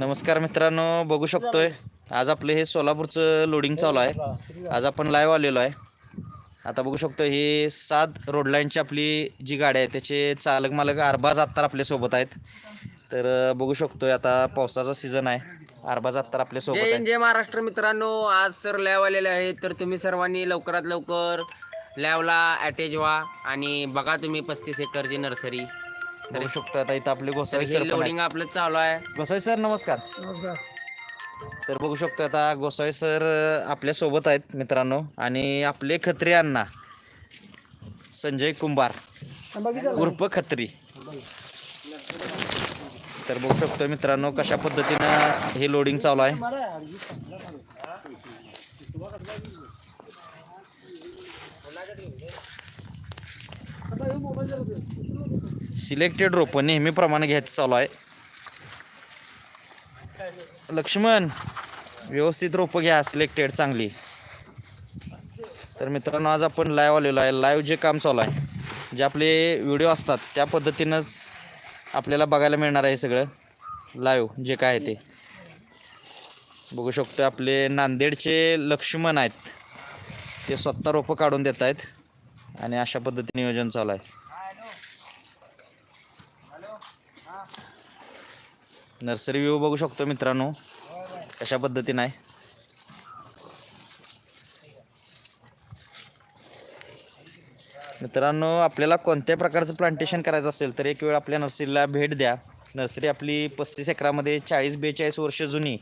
नमस्कार मित्रांनो बघू शकतोय. आज आपलं हे सोलापूरचं लोडिंग चालू आहे. आज आपण लाईव्ह आलेलो आहे. आता बघू शकतो हे सात रोड लाईनची आपली जी गाडी आहे त्याचे चालक मालक अरबाज आत्तार आपल्यासोबत आहेत. तर बघू शकतोय आता पावसाचा सीझन आहे. अरबाज आत्तार आपल्यासोबत जय आहे जय महाराष्ट्र मित्रांनो. आज सर लॅव आलेले आहेत तर तुम्ही सर्वांनी लवकरात लवकर लॅवला अटॅच व्हा आणि बघा तुम्ही पस्तीस एकरची नर्सरी. बघू शकतो आता इथं आपले गोसावी सर हे आहेत. लोडिंग आपलं चालू आहे. गोसावी सर नमस्कार. नमस्कार. तर बघू शकतो आता गोसावी सर आपल्यासोबत आहेत मित्रांनो. आणि आपले खत्री अण्णा. संजय कुंभार. उर्फ खत्री. तर बघू शकतो मित्रांनो कशा पद्धतीनं हे लोडिंग चालू आहे. सिलेक्टेड रोपं नेहमीप्रमाणे घ्यायचं चालू आहे. लक्ष्मण व्यवस्थित रोपं घ्या सिलेक्टेड चांगली. तर मित्रांनो आज आपण लाईव्ह आलेलो आहे. लाईव्ह जे काम चालू आहे जे आपले व्हिडिओ असतात त्या पद्धतीनंच आपल्याला बघायला मिळणार आहे सगळं. लाईव्ह जे काय आहे ते. बघू शकतो आपले नांदेडचे लक्ष्मण आहेत. ते स्वतः रोपं काढून देत आहेत. आणि अशा पद्धतीने नियोजन चालू आहे. नर्सरी व्ह्यू बघू शकतो मित्रांनो. कशा पद्धतीनं आहे. मित्रांनो आपल्याला कोणत्या प्रकारचं प्लांटेशन करायचं असेल तर एक वेळ आपल्या नर्सरीला भेट द्या. नर्सरी आपली पस्तीस एकरामध्ये चाळीस बेचाळीस वर्ष जुनी.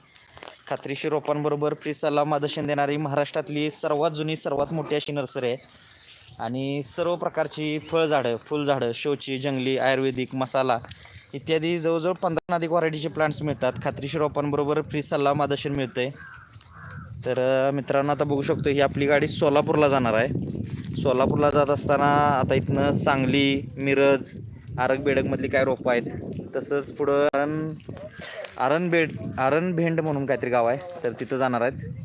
खात्रीशी रोपांबरोबर फ्री सल्ला मार्गदर्शन देणारी महाराष्ट्रातली सर्वात जुनी सर्वात मोठी अशी नर्सरी आहे. आणि सर्व प्रकारची फळझाडं फुलझाडं शोची जंगली आयुर्वेदिक मसाला इत्यादी जवळजवळ पंधरा अधिक व्हरायटीचे प्लांट्स मिळतात. खात्रीशीर रोपांबरोबर फ्री सल्ला मादर्शन मिळतं आहे तर मित्रांनो आता बघू शकतो ही आपली गाडी सोलापूरला जाणार आहे. सोलापूरला जात असताना आता इथनं सांगली मिरज आरग बेडकमधली काय रोपं आहेत. तसंच पुढं आरण आरणबेड आरणभेंड म्हणून काहीतरी गाव आहे. तर तिथं जाणार आहेत.